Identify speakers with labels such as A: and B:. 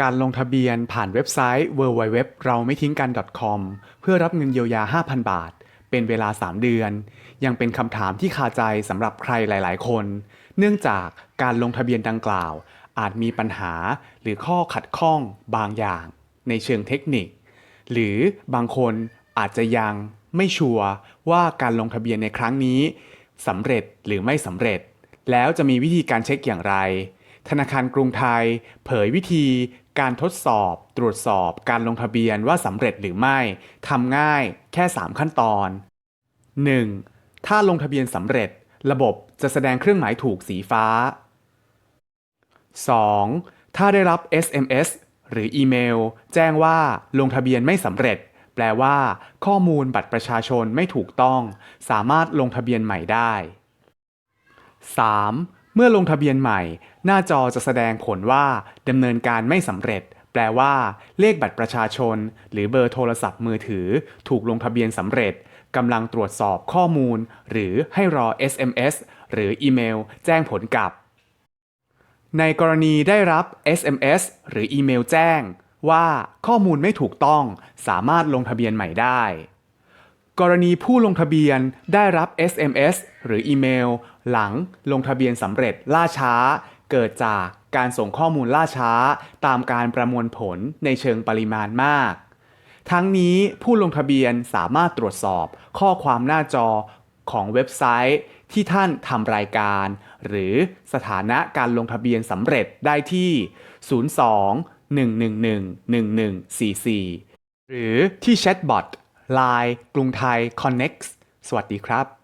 A: การลงทะเบียนผ่านเว็บไซต์ www เราไม่ทิ้งกัน .com เพื่อรับเงินเยียวยา 5,000 บาท เป็นเวลา 3 เดือน ยังเป็นคำถามที่คาใจสำหรับใครหลาย ๆ คน เนื่องจากการลงทะเบียนดังกล่าว อาจมีปัญหาหรือข้อขัดข้องบางอย่าง ในเชิงเทคนิค หรือบางคนอาจจะยังไม่ชัวร์ว่าการลงทะเบียนในครั้งนี้สำเร็จหรือไม่สำเร็จ แล้วจะมีวิธีการเช็คอย่างไร ธนาคารกรุงไทย เผยวิธี การทดสอบ ตรวจสอบ การลงทะเบียนว่าสำเร็จหรือไม่ทำง่ายแค่ 3 ขั้นตอน 1. ถ้าลงทะเบียนสำเร็จ ระบบจะแสดงเครื่องหมายถูกสีฟ้า 2. ถ้าได้รับ SMS หรืออีเมล แจ้งว่าลงทะเบียนไม่สำเร็จ แปลว่า ข้อมูลบัตรประชาชนไม่ถูกต้อง สามารถลงทะเบียนใหม่ได้ 3. เมื่อลงทะเบียนใหม่ หน้าจอจะแสดงผลว่าดำเนินการไม่สำเร็จ แปลว่า เลขบัตรประชาชน หรือเบอร์โทรศัพท์มือถือ ถูกลงทะเบียนสำเร็จกำลังตรวจสอบข้อมูล หรือให้รอ SMS หรืออีเมล แจ้งผลกลับ ในกรณีได้รับ SMS หรืออีเมลแจ้ง ว่าข้อมูลไม่ถูกต้องสามารถลงทะเบียนใหม่ได้ กรณีผู้ลงทะเบียนได้รับ SMS หรืออีเมล หลังลงทะเบียนสำเร็จล่าช้า เกิดจากการส่งข้อมูลล่าช้า ตามการประมวลผลในเชิงปริมาณมาก ทั้งนี้ผู้ลงทะเบียนสามารถตรวจสอบข้อความหน้าจอของเว็บไซต์ที่ท่านทำรายการ หรือสถานะการลงทะเบียนสำเร็จได้ที่ 02 111 1144 หรือที่แชทบอท Line กรุงไทย Connect สวัสดีครับ